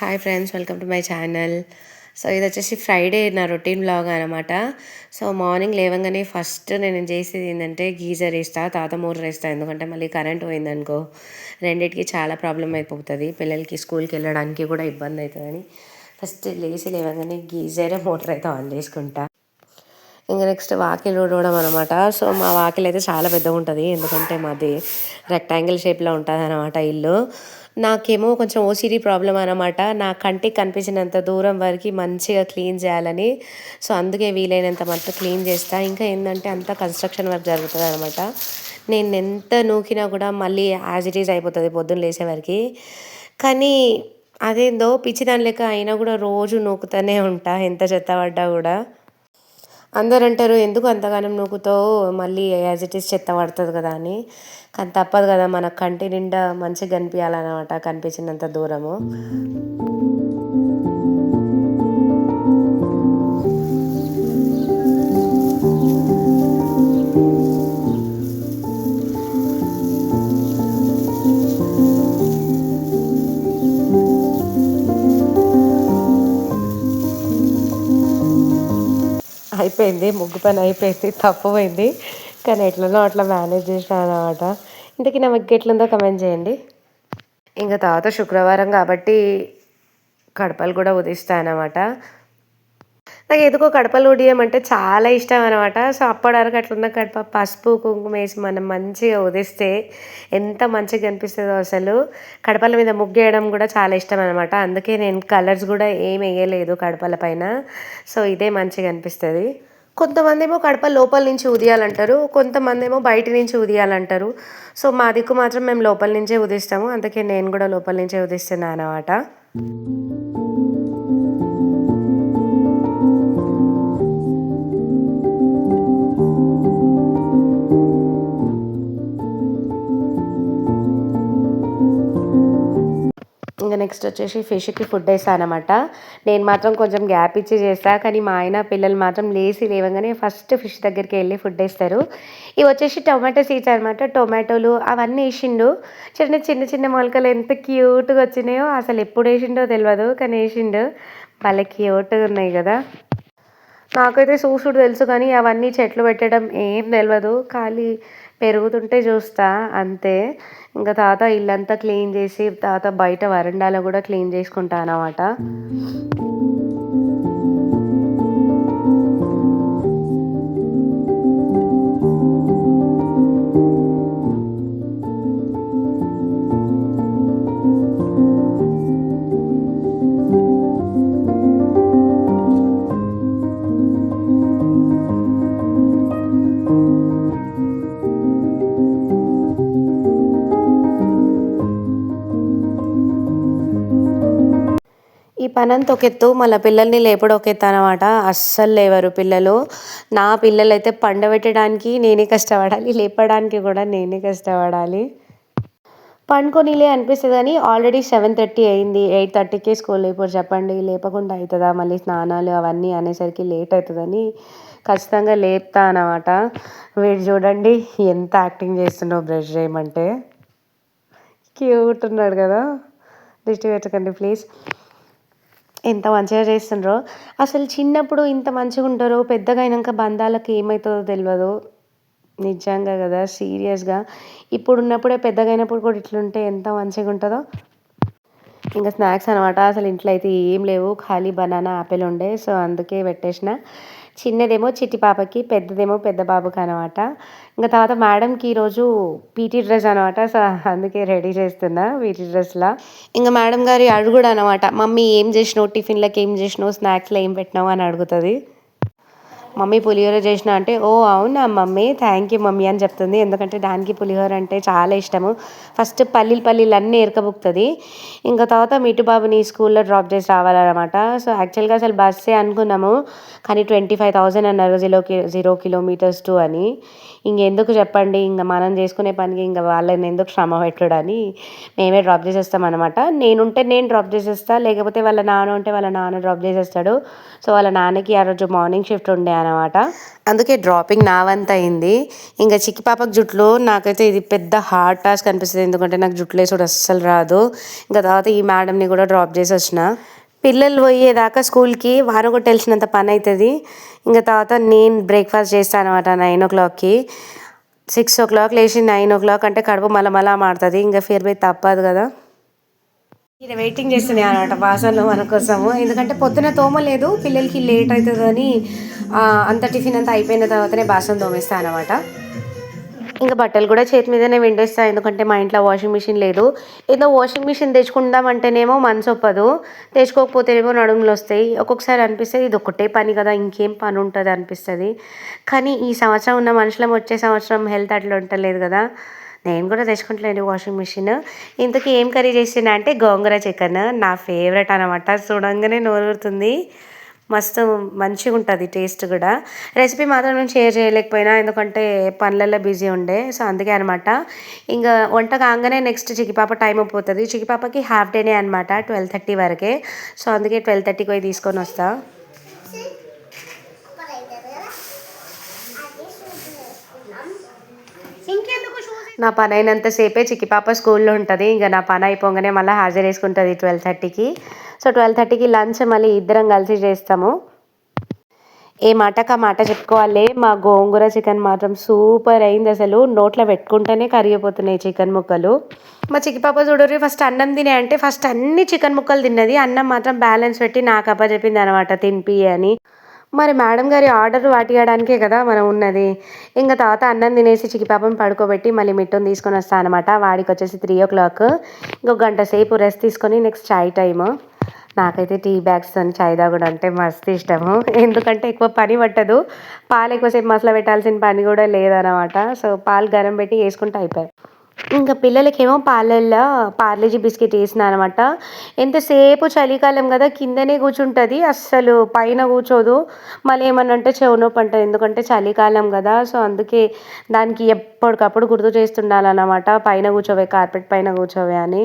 Hi friends welcome to my channel. So ఇది వచ్చేసి Friday నా రొటీన్ బ్లాగ్ అనమాట సో మార్నింగ్ లేవగానే ఫస్ట్ నేను చేసేది ఏంటంటే గీజర్ వేస్తా తాత మోటర్ వేస్తా ఎందుకంటే మళ్ళీ కరెంట్ పోయిందనుకో రెండింటికి చాలా ప్రాబ్లం అయిపోతుంది. పిల్లలకి స్కూల్కి వెళ్ళడానికి కూడా ఇబ్బంది అవుతుందని ఫస్ట్ లేచి లేవగానే గీజర్ మోటార్ అయితే ఆన్ చేసుకుంటా. ఇంకా నెక్స్ట్ వాకిల్ ఊడవడం అనమాట సో మా వాకిల్ అయితే చాలా పెద్దగా ఉంటుంది. ఎందుకంటే మాది రెక్టాంగిల్ షేప్లో ఉంటుంది అనమాట ఇల్లు. నాకేమో కొంచెం ఓసిడి ప్రాబ్లం అనమాట నా కంటికి కనిపించినంత దూరం వరకు మంచిగా క్లీన్ చేయాలని. సో అందుకే వీలైనంత మట్టు క్లీన్ చేస్తా. ఇంకా ఏంటంటే అంత కన్స్ట్రక్షన్ వర్క్ జరుగుతుంది అనమాట నేను ఎంత నూకినా కూడా మళ్ళీ యాజ్ ఇట్ ఈజ్ అయిపోతుంది పొద్దున్న లేసేవరకు కానీ అదేందో పిచ్చి దాని లెక్క అయినా కూడా రోజు నూకుతూనే ఉంటా. ఎంత చెత్త పడ్డా కూడా. అందరు అంటారు ఎందుకు అంతగానం నూకుతావు? మళ్ళీ యాజ్ ఇట్ ఈస్ చెత్త పడుతుంది కదా అని. కానీ తప్పదు కదా మన కంటి నిండా మంచిగా కనిపించాలన్నమాట కనిపించినంత దూరము. అయిపోయింది ముగ్గు పని అయిపోయింది తప్పుపోయింది కానీ ఎట్లనో అట్లా మేనేజ్ చేసిన అనమాట ఇంతకీ నా ముగ్గు ఎట్లుందో కమెంట్ చేయండి. ఇంకా తర్వాత శుక్రవారం కాబట్టి కడపలు కూడా ఉదిస్తాయన్నమాట. నాకు ఎందుకో కడపలు ఉడియమంటే చాలా ఇష్టం అనమాట సో అప్పటి వరకు అట్లున్న కడప పసుపు కుంకుమ వేసి మనం మంచిగా ఉదిస్తే ఎంత మంచిగా కనిపిస్తుందో అసలు. కడపల మీద ముగ్గేయడం కూడా చాలా ఇష్టం అనమాట అందుకే నేను కలర్స్ కూడా ఏం వేయలేదు కడపల పైన. సో ఇదే మంచిగా అనిపిస్తుంది. కొంతమంది ఏమో కడప లోపల నుంచి ఉదయాలంటారు కొంతమంది ఏమో బయట నుంచి ఉదయాలంటారు. సో మా దిక్కు మాత్రం మేము లోపల నుంచే ఉదిస్తాము. అందుకే నేను కూడా లోపల నుంచే ఉదిస్తున్నాను అనమాట నెక్స్ట్ వచ్చేసి ఫిష్కి ఫుడ్ వేస్తాను అనమాట నేను మాత్రం కొంచెం గ్యాప్ ఇచ్చి చేస్తా కానీ మా ఆయన పిల్లలు మాత్రం లేచి లేవగానే ఫస్ట్ ఫిష్ దగ్గరికి వెళ్ళి ఫుడ్ వేస్తారు. ఇవి వచ్చేసి టొమాటో సీడ్స్ అనమాట. టొమాటోలు అవన్నీ వేసిండు. చిన్న చిన్న చిన్న మొలకలు ఎంత క్యూట్గా వచ్చినాయో అసలు ఎప్పుడు వేసిండో తెలియదు కానీ వేసిండు. వాళ్ళకి క్యూట్గా ఉన్నాయి కదా. నాకైతే చూసుడు తెలుసు కానీ అవన్నీ చెట్లు పెట్టడం ఏం తెలియదు ఖాళీ పెరుగుతుంటే చూస్తా అంతే. ఇంకా తాత ఇల్లంతా క్లీన్ చేసి తాత బయట వరండాలో కూడా క్లీన్ చేసుకుంటా అన్నమాట. ఈ పనంత ఒక ఎత్తు మళ్ళీ పిల్లల్ని లేపడం ఒక ఎత్తు అనమాట అస్సలు లేవరు పిల్లలు. నా పిల్లలు అయితే పండబెట్టడానికి నేనే కష్టపడాలి లేపడానికి కూడా నేనే కష్టపడాలి. పండుకొనిలే అనిపిస్తుంది కానీ ఆల్రెడీ సెవెన్ థర్టీ అయింది. ఎయిట్ థర్టీకే స్కూల్ ఇప్పుడు చెప్పండి లేపకుండా అవుతుందా మళ్ళీ స్నానాలు అవన్నీ అనేసరికి లేట్ అవుతుందని ఖచ్చితంగా లేపుతా అనమాట వీడు చూడండి ఎంత యాక్టింగ్ చేస్తున్నావు బ్రష్ చేయమంటే. క్యూట్ ఉన్నాడు కదా. దృష్టి పెట్టకండి ప్లీజ్. ఎంత మంచిగా చేస్తుండ్రో. అసలు చిన్నప్పుడు ఇంత మంచిగా ఉంటారో పెద్దగా అయినాక బంధాలకు ఏమవుతుందో తెలియదు నిజంగా కదా సీరియస్గా. ఇప్పుడు ఉన్నప్పుడే పెద్దగా అయినప్పుడు కూడా ఇట్లుంటే ఎంత మంచిగా ఉంటుందో. ఇంకా స్నాక్స్ అనమాట అసలు ఇంట్లో అయితే ఏం లేవు. ఖాళీ బనానా ఆపిల్ ఉండే. సో అందుకే పెట్టేసిన. చిన్నదేమో చిట్టి పాపకి పెద్దదేమో పెద్ద బాబుకి అనమాట ఇంకా తర్వాత మేడంకి ఈరోజు పీటీ డ్రెస్ అనమాట సో అందుకే రెడీ చేస్తున్నా పీటీ డ్రెస్లా. ఇంకా మేడం గారి అడుగుడు అనమాట మమ్మీ ఏం చేసినావు? టిఫిన్లకి ఏం చేసినావు? స్నాక్స్లో ఏం పెట్టినావు? అని అడుగుతుంది. మమ్మీ పులిహోర చేసిన అంటే ఓ అవునా మమ్మీ? థ్యాంక్ యూ మమ్మీ అని చెప్తుంది. ఎందుకంటే దానికి పులిహోర అంటే చాలా ఇష్టము. ఫస్ట్ పల్లీలు పల్లీలు అన్నీ ఎరకబుక్తుంది ఇంకా తర్వాత మిటుబాబుని స్కూల్లో డ్రాప్ చేసి రావాలన్నమాట. సో యాక్చువల్గా అసలు బస్సే అనుకున్నాము. కానీ ట్వంటీ ఫైవ్ థౌజండ్ అన్నారు జీరో జీరో కిలోమీటర్స్ టు అని. ఇంకెందుకు చెప్పండి? ఇంకా మనం చేసుకునే పనికి ఇంకా వాళ్ళని ఎందుకు శ్రమ పెట్టడని మేమే డ్రాప్ చేసేస్తాం అనమాట నేనుంటే నేను డ్రాప్ చేసేస్తా. లేకపోతే వాళ్ళ నాన్న ఉంటే వాళ్ళ నాన్న డ్రాప్ చేసేస్తాడు. సో వాళ్ళ నాన్నకి ఆ రోజు మార్నింగ్ షిఫ్ట్ ఉండే అనమాట అందుకే డ్రాపింగ్ నా వంత అయింది. ఇంకా చిక్కి పాపకు జుట్లు నాకైతే ఇది పెద్ద హార్డ్ టాస్క్ అనిపిస్తుంది. ఎందుకంటే నాకు జుట్లు వేసుడు అస్సలు రాదు. ఇంకా తర్వాత ఈ మేడంని కూడా డ్రాప్ చేసి వచ్చిన. పిల్లలు పోయేదాకా స్కూల్కి వాన కొట్టేసినంత పని అవుతుంది ఇంకా తర్వాత నేను బ్రేక్ఫాస్ట్ చేస్తాను అనమాట నైన్ ఓ క్లాక్కి సిక్స్ ఓ క్లాక్ లేచి నైన్ ఓ క్లాక్ అంటే కడుపు మలమలా మళ్ళా మాడుతుంది ఇంకా ఫేర్ బై తప్పదు కదా. ఇది వెయిటింగ్ చేస్తున్నాయి అనమాట బాసన్లు మన కోసము. ఎందుకంటే పొద్దున తోమలేదు పిల్లలకి లేట్ అవుతుందని అంత టిఫిన్ అంతా అయిపోయిన తర్వాతనే బాసన్ తోమేస్తా అనమాట ఇంకా బట్టలు కూడా చేతి మీదనే విండేస్తా ఎందుకంటే మా ఇంట్లో వాషింగ్ మిషన్ లేదు. ఏదో వాషింగ్ మిషన్ తెచ్చుకుందామంటేనేమో మనసు ఒప్పదు. తెచ్చుకోకపోతేనేమో నడుములు వస్తాయి. ఒక్కొక్కసారి అనిపిస్తుంది ఇది ఒకటే పని కదా ఇంకేం పని ఉంటుంది అనిపిస్తుంది. కానీ ఈ సంవత్సరం ఉన్న మనుషులం వచ్చే సంవత్సరం హెల్త్ అట్లా ఉండలేదు కదా. నేను కూడా తెచ్చుకుంటలేండి వాషింగ్ మిషన్ ఇంతకీ ఏం కర్రీ చేసిన అంటే గోంగూర చికెన్ నా ఫేవరెట్ అనమాట చూడంగానే నోరుతుంది మస్తు మంచిగా ఉంటుంది టేస్ట్ కూడా. రెసిపీ మాత్రం నేను షేర్ చేయలేకపోయినా ఎందుకంటే పనులలో బిజీ ఉండే. సో అందుకే అనమాట ఇంకా వంట కాగానే నెక్స్ట్ చికిపాప టైం అయిపోతుంది. చికిపాపకి హాఫ్ డేనే అనమాట ట్వెల్వ్ థర్టీ వరకే. సో అందుకే ట్వెల్వ్ థర్టీకి పోయి తీసుకొని వస్తాను నా పని అయినంతసేపే చిక్కిపాప స్కూల్లో ఉంటుంది. ఇంకా నా పని అయిపోగానే మళ్ళీ హాజరు వేసుకుంటుంది ట్వెల్వ్ థర్టీకి. సో ట్వెల్వ్ థర్టీకి లంచ్ మళ్ళీ ఇద్దరం కలిసి చేస్తాము. ఏ మాటకు ఆ మాట చెప్పుకోవాలి. మా గోంగూర చికెన్ మాత్రం సూపర్ అయింది అసలు. నోట్లో పెట్టుకుంటేనే కరిగిపోతున్నాయి చికెన్ ముక్కలు. మా చిక్కిపాప చూడరు ఫస్ట్ అన్నం తినే అంటే ఫస్ట్ అన్ని చికెన్ ముక్కలు తిన్నది. అన్నం మాత్రం బ్యాలెన్స్ పెట్టి నాకు అప్ప చెప్పింది అనమాట తినిపి అని. మరి మేడం గారి ఆర్డర్ వాటియడానికే కదా మనం ఉన్నది. ఇంకా తర్వాత అన్నం తినేసి చికిపాపం పడుకోబెట్టి మళ్ళీ మిట్టను తీసుకొని వస్తాను అనమాట వాడికి వచ్చేసి త్రీ ఓ క్లాక్ ఇంకొక గంట సేపు రెస్ట్ తీసుకొని నెక్స్ట్ చాయ్ టైము నాకైతే టీ బ్యాగ్స్తో చాయ్ తాగడం అంటే మస్తు ఇష్టము. ఎందుకంటే ఎక్కువ పని పట్టదు. పాలు ఎక్కువసేపు మసలు పెట్టాల్సిన పని కూడా లేదనమాట సో పాలు గరం పెట్టి వేసుకుంటే అయిపోయాయి. ఇంకా పిల్లలకేమో పాలల్లో పార్లేజీ బిస్కెట్ వేసిన అనమాట ఎంతసేపు చలికాలం కదా కిందనే కూర్చుంటుంది అస్సలు పైన కూర్చోదు. మళ్ళీ ఏమన్నా అంటే చెవు నొప్పి అంటుంది ఎందుకంటే చలికాలం కదా సో అందుకే దానికి ఎప్పటికప్పుడు గుర్తు చేస్తుండాలన్నమాట. పైన కూర్చోవే కార్పెట్ పైన కూర్చోవే అని.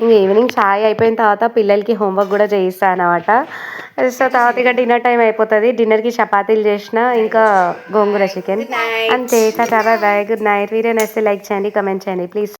ఇంక ఈవినింగ్ చాయ్ అయిపోయిన తర్వాత పిల్లలకి హోంవర్క్ కూడా చేయిస్తాను అనమాట సో తర్వాత ఇక డిన్నర్ టైం అయిపోతుంది. డిన్నర్కి చపాతీలు చేసిన ఇంకా గోంగూర చికెన్. అంతే tata bye good night. Video నచ్చితే లైక్ చేయండి కమెంట్ చేయండి. ప్లీజ్.